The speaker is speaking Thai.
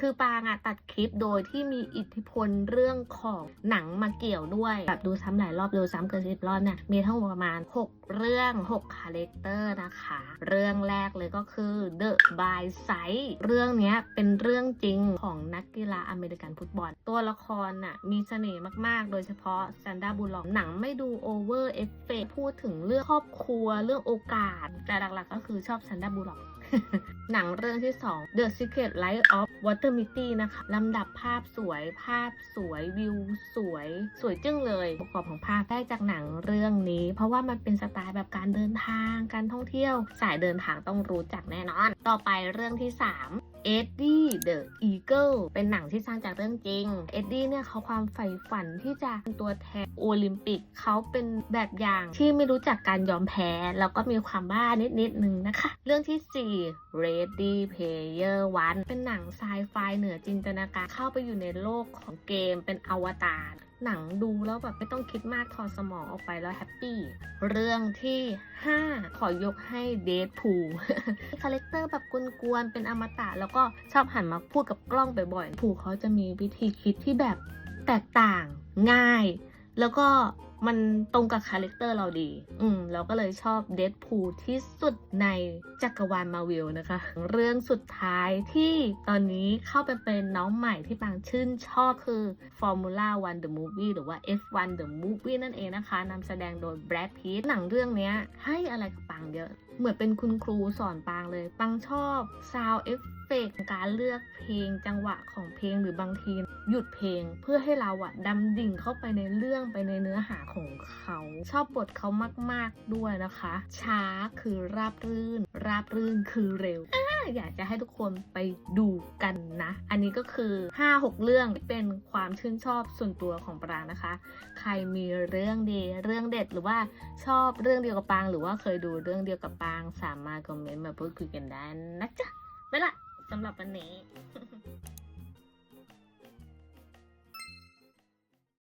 คือปางอะตัดคลิปโดยที่มีอิทธิพลเรื่องของหนังมาเกี่ยวด้วยแบบดูซ้ำหลายรอบดูซ้ำเกินสิบรอบเนี่ยมีทั้งหมดประมาณ 6 เรื่อง 6 คาแรคเตอร์นะคะ เรื่องแรกเลยก็คือ The By Side เรื่องนี้เป็นเรื่องจริงของนักกีฬาอเมริกันฟุตบอล ตัวละครน่ะมีเสน่ห์มากๆ โดยเฉพาะแซนด้าบูลล็อกหนังไม่ดูโอเวอร์เอฟเฟพูดถึงเรื่องครอบครัวเรื่องโอกาส แต่หลักๆก็คือชอบแซนด้าบูลล็อก หนังเรื่องที่ 2 The Secret Life of Water Mitty นะคะลำดับภาพสวยภาพสวยวิวสวย สวยจึ้งเลย ประกอบของภาพได้จากหนังเรื่องนี้ เพราะว่ามันเป็นสไตล์แบบการเดินทางการท่องเที่ยว สายเดินทางต้องรู้จักแน่นอน ต่อไปเรื่องที่ 3 เอ็ดดี้เดอะอีเกิลเป็นหนังที่สร้างจากเรื่องจริง เอ็ดดี้เนี่ยเขาความใฝ่ฝันที่จะเป็นตัวแทนโอลิมปิก เขาเป็นแบบอย่างที่ไม่รู้จักการยอมแพ้ แล้วก็มีความบ้านิดๆนึงนะคะ เรื่องที่ 4 Ready Player One เป็นหนังไซไฟเหนือจินตนาการเข้าไปอยู่ในโลกของเกมเป็นอวตาร หนังดูแล้วแบบไม่ต้องคิดมากถอดสมองออกไปแล้วแฮปปี้ เรื่องที่ 5 ขอยกให้เดทพูคาแรคเตอร์แบบกวนๆ เป็นอมตะ แล้วก็ชอบหันมาพูดกับกล้องบ่อยๆ ผูเขาจะมีวิธีคิดที่แบบแตกต่างง่าย แล้วก็ มันตรงกับคาแรคเตอร์เราดี อืมเราก็เลยชอบเด p พูที่สุดในจักรวาลมาวิลนะคะ เรื่องสุดท้ายที่ตอนนี้เข้าไปเป็นน้องใหม่ที่ปางชื่นชอบคือ Formula One The Movie หรือว่า F1 The Movie นั่นเองนะคะนำแสดงโดย Brad Pitt หนังเรื่องนี้ให้อะไรกับปังเยอะเหมือนเป็นคุณครูสอนปังเลยปังชอบ Sound Effect การเลือกเพลงจังหวะของเพลงหรือบางที หยุดเพลงเพื่อให้เราอะดำดิ่งเข้าไปในเรื่องไปในเนื้อหาของเขา ชอบบทเขามาก ๆด้วยนะคะ ช้าคือราบรื่น ราบรื่นคือเร็วอยากจะให้ทุกคนไปดูกันนะ อันนี้ก็คือ 5-6 เรื่องที่เป็นความชื่นชอบส่วนตัวของปรางนะคะ ใครมีเรื่องดีเรื่องเด็ดหรือว่าชอบเรื่องเดียวกับปาง หรือว่าเคยดูเรื่องเดียวกับปาง สามารถคอมเมนต์มาพูดคุยกันได้นะจ๊ะไปละสำหรับวันนี้